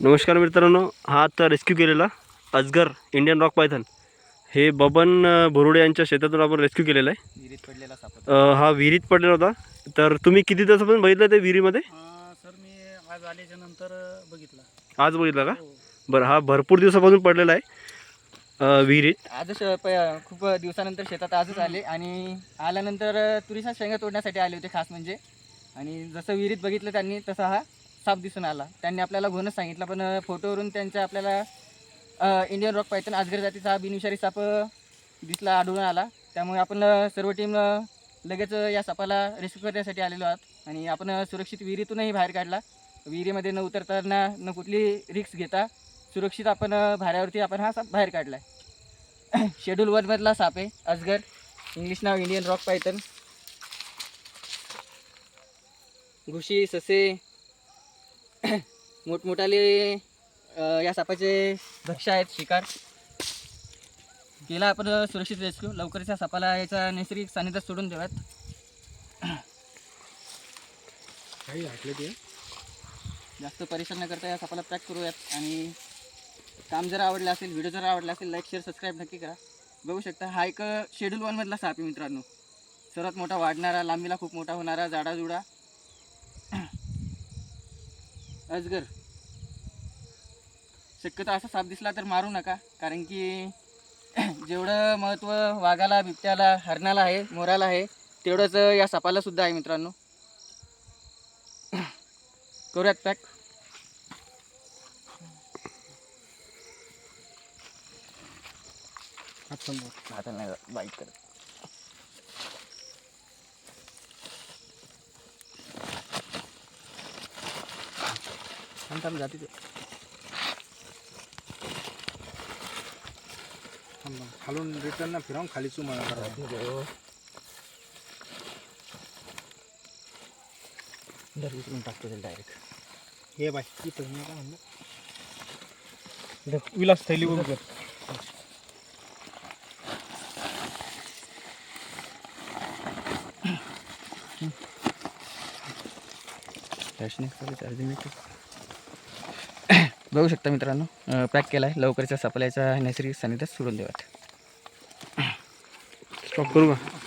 नमस्कार मित्रांनो हा आता रेस्क्यू केलेला अजगर इंडियन रॉक पायथन हे बबन अ, बोरुडे यांच्या शेतातून आपण रेस्क्यू केलेला आहे. विहिरीत पडलेला सापत अ, हा विहिरीत पडलेला होता. तर तुम्ही किती दिवसापासून बघितलं ते विहिरीमध्ये? सर मी आज आल्याच्यानंतर बघितला. आज बघितलं का? हो. बरं हा भरपूर दिवसापासून पडलेला आहे अ, विहिरीत. आजच अ, प- खूप दिवसानंतर शेतात आजच आले आणि आल्यानंतर अ, तुरीच्या शेंगा तोडण्यासाठी आले होते खास म्हणजे. आणि जसं विहिरीत बघितलं त्यांनी तसा हा साप दिसून आला. त्यांनी आपल्याला घोणच सांगितलं पण फोटोवरून त्यांच्या आपल्याला इंडियन रॉक पायथन आजगर जातीचा बिनविषारी साप दिसला आढळून आला. त्यामुळे आपण सर्व टीम लगेच या सापाला रेस्क्यू करण्यासाठी आलेलो आहात. आणि आपण सुरक्षित विहिरीतूनही बाहेर काढला. विहिरीमध्ये न उतरताना न कुठली रिक्स घेता सुरक्षित आपण भाऱ्यावरती आपण हा साप बाहेर काढला आहे शेड्यूल वनमधला साप आहे अजगर इंग्लिश नाव इंडियन रॉक पायथन घुशी ससे मोठमोठाले या सापाचे भक्ष आहेत शिकार. केला आपण सुरक्षित रेस्क्यू लवकरच या सापाला याचा नैसर्गिक सानिध्यात सोडून देऊयात. काही हटले ते. जास्त परिश्रम न करता या सापाला पॅक करूयात. आणि काम जर आवडलं असेल व्हिडिओ जर आवडला असेल लाईक शेअर सबस्क्राईब नक्की करा. बघू शकता हा एक शेड्यूल वनमधला साप आहे मित्रांनो. सर्वात मोठा वाढणारा लांबीला खूप मोठा होणारा जाडाजुडा. अजगर. शक्यतो असा साप दिसला तर मारू नका कारण की जेवढं महत्त्व वाघाला बिबट्याला हरणाला आहे मोराला आहे तेवढंच या सापाला सुद्धा आहे मित्रांनो. करूयात पॅक आता नाही बाईक करत. थांब थांब जाते ते. थांब थांब. खालून रिटर्न ना फिरावून खाली चुमा करा टाकतो डायरेक्ट हे बाय इथं मी काय म्हणलं? विलास थैली उभी कर बघू शकता मित्रांनो पॅक केला आहे लवकरच्या सप्लायचा नैसर्गिक सानिध्यात सोडून देवात स्टॉप करू का?